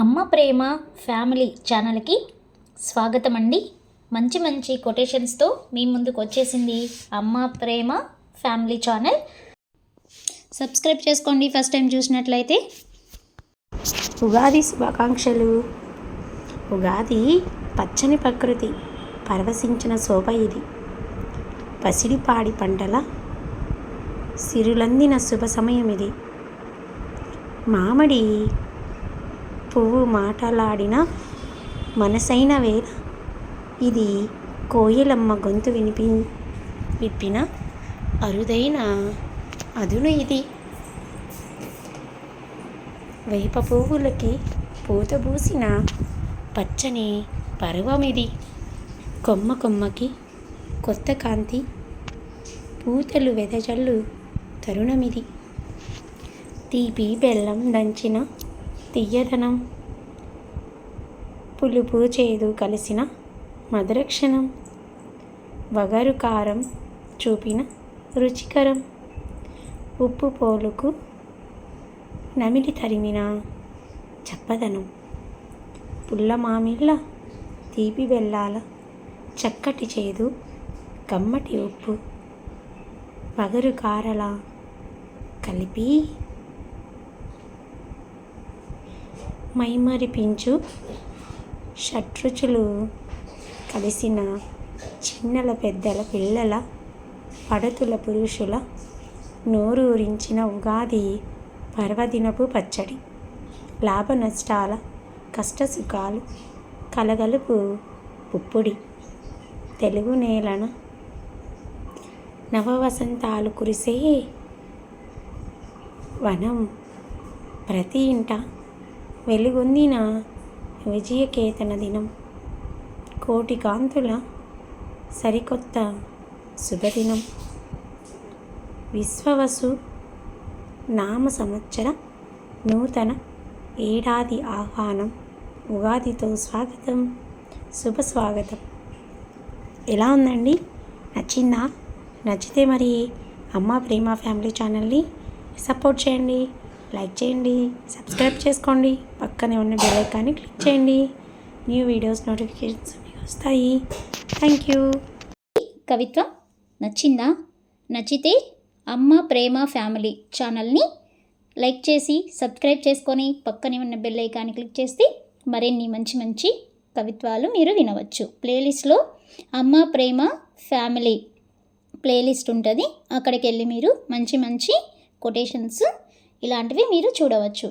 అమ్మ ప్రేమ ఫ్యామిలీ ఛానల్కి స్వాగతం అండి మంచి మంచి కొటేషన్స్తో మీ ముందుకు వచ్చేసింది Amma Prema family channel. Subscribe చేసుకోండి ఫస్ట్ టైం చూసినట్లయితే. ఉగాది శుభాకాంక్షలు. ఉగాది పచ్చని ప్రకృతి పరవశించిన శోభ ఇది. పసిడిపాడి పంటల సిరులందిన శుభ సమయం ఇది. మామిడి పువ్వు మాటలాడిన మనసైన వేళ ఇది కోయిలమ్మ గొంతు వినిపి విప్పిన అరుదైన అదును ఇది. వేప పువ్వులకి పూత పూసిన పచ్చని పర్వమిది. కొమ్మ కొమ్మకి కొత్త కాంతి పూతలు వెదజల్లు తరుణమిది. తీపి బెల్లం దంచిన తియ్యదనం పులుపు చేదు కలిసిన మధురక్షణం. వగరు కారం చూపిన రుచికరం. ఉప్పు పోలుకు నమిలి తరిమిన చప్పదనం. పుల్ల మామిళ్ళ తీపి బెల్లాల చక్కటి చేదు కమ్మటి ఉప్పు. వగరు కారల కలిపి మైమరిపించు. షట్రుచులు కలిసిన చిన్నల పెద్దల పిల్లల పడతుల పురుషుల నోరూరించిన ఉగాది పర్వదినపు పచ్చడి. లాభ నష్టాల కష్టసుఖాలు కలగలుపు పుప్పుడి. తెలుగు నేలన నవవసంతాలు కురిసే వనం ప్రతి ఇంట వెలుగొందిన విజయకేతన దినం. కోటి కాంతుల సరికొత్త శుభదినం. విశ్వవసు నామ సంవత్సర నూతన ఏడాది ఆహ్వానం. ఉగాదితో స్వాగతం. శుభ స్వాగతం. ఎలా ఉందండి? నచ్చిందా? నచ్చితే మరి అమ్మ ప్రేమ ఫ్యామిలీ ఛానల్ని సపోర్ట్ చేయండి. లైక్ చేయండి. సబ్స్క్రైబ్ చేసుకోండి. పక్కనే ఉన్న బెల్ ఐకాన్ని క్లిక్ చేయండి. న్యూ వీడియోస్ నోటిఫికేషన్స్ మీకు వస్తాయి. థ్యాంక్ యూ కవిత్వం నచ్చిందా? నచ్చితే అమ్మ ప్రేమ ఫ్యామిలీ ఛానల్ని లైక్ చేసి సబ్స్క్రైబ్ చేసుకొని పక్కనే ఉన్న బెల్ ఐకాన్ని క్లిక్ చేస్తే మరిన్ని మంచి మంచి కవిత్వాలు మీరు వినవచ్చు. ప్లేలిస్ట్లో అమ్మ ప్రేమ ఫ్యామిలీ ప్లేలిస్ట్ ఉంటుంది. అక్కడికి వెళ్ళి మీరు మంచి మంచి కొటేషన్స్ ఇలాంటివి మీరు చూడవచ్చు.